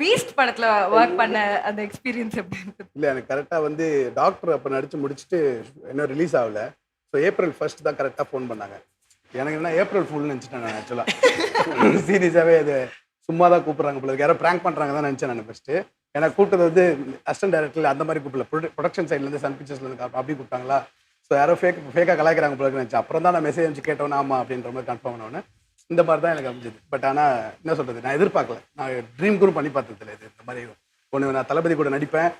Beast படத்துல work பண்ண அந்த எக்ஸ்பீரியன்ஸ் எப்படி இல்ல எனக்கு கரெக்டா வந்து டாக்டர் அப்ப நடிச்சு முடிச்சுட்டு இன்னும் ரிலீஸ் ஆகல. ஸோ ஏப்ரல் ஃபர்ஸ்ட் தான் கரெக்டா ஃபோன் பண்ணாங்க. எனக்கு என்ன ஏப்ரல் ஃபுல்னு நினச்சிட்டேன் நான் ஆக்சுவலாக சீரியஸாகவே அது சும்மா தான் கூப்பிட்றாங்க போல யாரோ ப்ராங்க் பண்ணுறாங்க தான் நினச்சேன் நான் ஃபஸ்ட்டு எனக்கு கூப்பிட்டது வந்து அசிஸ்டன்ட் டைரக்டர் அந்த மாதிரி கூப்பிடல. ப்ரொடக்ஷன் சைட்லேருந்து சன் பிக்சர்ஸ்லேருந்து அப்படி கூப்பிட்டாங்களா? ஸோ யாரோ ஃபேக் ஃபேக்காக கலாய்க்கிறாங்க போல நினச்சி அப்புறம் தான் நான் மெசேஜ் அனுப்பிச்சு கேட்டோன்னா ஆமா அப்படின்ற மாதிரி கன்ஃபார்ம் பண்ணோன்னே இந்த மாதிரி தான் எனக்கு அமைஞ்சது. பட் ஆனால் என்ன சொல்கிறது நான் எதிர்பார்க்கல. நான் ட்ரீம் கூட பண்ணி பார்த்ததில்ல. இது இந்த மாதிரி ஒன்று நான் தளபதி கூட நடிப்பேன்.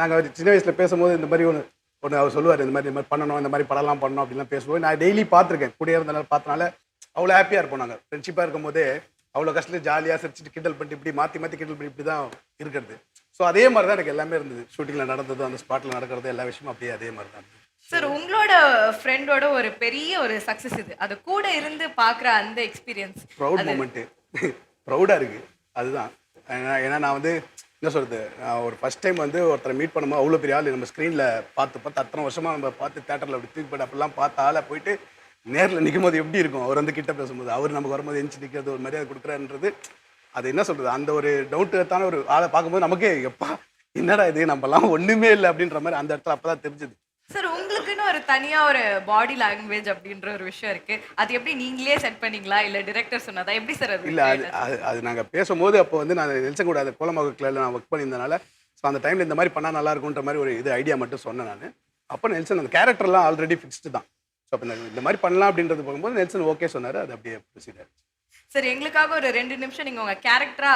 நாங்கள் சின்ன வயசில் பேசும்போது இந்த மாதிரி ஒன்று ஒன்று அவர் சொல்லுவார் இந்த மாதிரி இந்த மாதிரி பண்ணணும் இந்த மாதிரி படம்லாம் பண்ணணும் அப்படிலாம் பேசுவோம் நான் டெய்லி பார்த்துருக்கேன். கூட இருந்தனால பார்த்தனால அவ்வளோ ஹாப்பியாக இருப்போம் நாங்கள் ஃப்ரெண்ட்ஷிப்பாக இருக்கும்போது அவ்வளோ கஷ்டத்தில் ஜாலியாக சிரிச்சிட்டு கிண்டல் பண்ணிட்டு இப்படி மாற்றி மாற்றி கிண்டல் பண்ணி இப்படி தான் இருக்கிறது. ஸோ அதே மாதிரி தான் எனக்கு எல்லாமே இருந்தது. ஷூட்டிங்கில் நடந்தது அந்த ஸ்பாட்டில் நடக்கிறது எல்லா விஷயமும் அப்படியே அதே மாதிரி தான் இருந்தது. சார் உங்களோட ஃப்ரெண்டோட ஒரு பெரிய ஒரு சக்சஸ் இது. அது கூட இருந்து பாக்குற அந்த எக்ஸ்பீரியன்ஸ் ப்ரௌட் மூமெண்ட்டு ப்ரௌடாக இருக்குது அதுதான். ஏன்னா நான் வந்து என்ன சொல்கிறது ஒரு ஃபஸ்ட் டைம் வந்து ஒருத்தரை மீட் பண்ணும்போது அவ்வளோ பெரிய ஆள் நம்ம ஸ்க்ரீனில் பார்த்து பார்த்து அத்தனை வருஷமாக நம்ம பார்த்து தேட்டரில் அப்படி தூக்கி போட்டு அப்படிலாம் பார்த்த ஆளை போயிட்டு நேரில் நிற்கும் போது எப்படி இருக்கும்? அவர் வந்து கிட்ட பேசும்போது அவர் நமக்கு வரும்போது எஞ்சி நிற்கிறது ஒரு மரியாதை கொடுக்குறாருன்றது அது என்ன சொல்கிறது அந்த ஒரு டவுட்டான ஒரு ஆளை பார்க்கும்போது நமக்கே எப்பா என்னடா இது? நம்மலாம் ஒன்றுமே இல்லை அப்படின்ற மாதிரி அந்த இடத்துல அப்போ தான் தெரிஞ்சுது. ஒரு தனியா ஒரு பாடி லாங்குவேஜ் அப்படின்ற ஒரு விஷயம் இருக்கு. அது எப்படி நீங்களே செட் பண்ணீங்களா? இல்ல டிரெக்டர் சொன்னதா? எப்படி சார் அது? இல்லை அது அது அது நாங்கள் பேசும்போது அப்போ வந்து நான் நெல்சன் கூட அந்த கோலமாக கிளரில் நான் ஒர்க் பண்ணியிருந்தனால ஸோ அந்த டைமில் இந்த மாதிரி பண்ணால் நல்லா இருக்கும்ன்ற மாதிரி ஒரு இது ஐடியா மட்டும் சொன்னேன் நான். அப்போ நெல்சன் அந்த கேரக்டர்லாம் ஆல்ரெடி ஃபிக்ஸ்டு தான். ஸோ அப்போ இந்த- மாதிரி பண்ணலாம் அப்படின்றது போகும்போது நெல்சன் ஓகே சொன்னார் அது அப்படியே ப்ரொசீட் ஆயிடுச்சு. சார் எங்களுக்காக ஒரு ரெண்டு நிமிஷம் நீங்க உங்க கேரக்டரா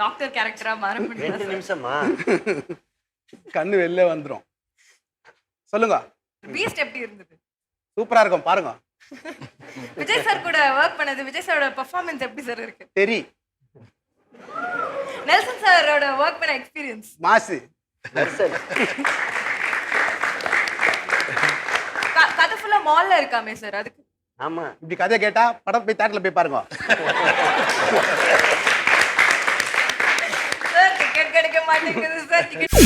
டாக்டர் கேரக்டரா மாற ரெண்டு நிமிஷமா? கண்ணு வெளில வந்துடும் சொல்லுங்க. பீஸ்ட் எப்படி இருந்தது? சூப்பராக இருக்கும் பாருங்க. விஜய் சார் கூட ஒர்க் பண்ணது விஜய் சாரோட பெர்ஃபார்மன்ஸ் எப்படி சார் இருக்கு? தெரி நெல்சன் சாரோட ஒர்க் பண்ண எக்ஸ்பீரியன்ஸ் மாசு. கதை ஃபுல்லா மால்ல இருக்காமே சார் அதுக்கு. ஆமா. இப்படி கதையை கேட்டா படம் போய் தேட்டரில் போய் பாருங்க. சார் டிக்கெட் கிடைக்க மாட்டேங்குது சார் டிக்கெட்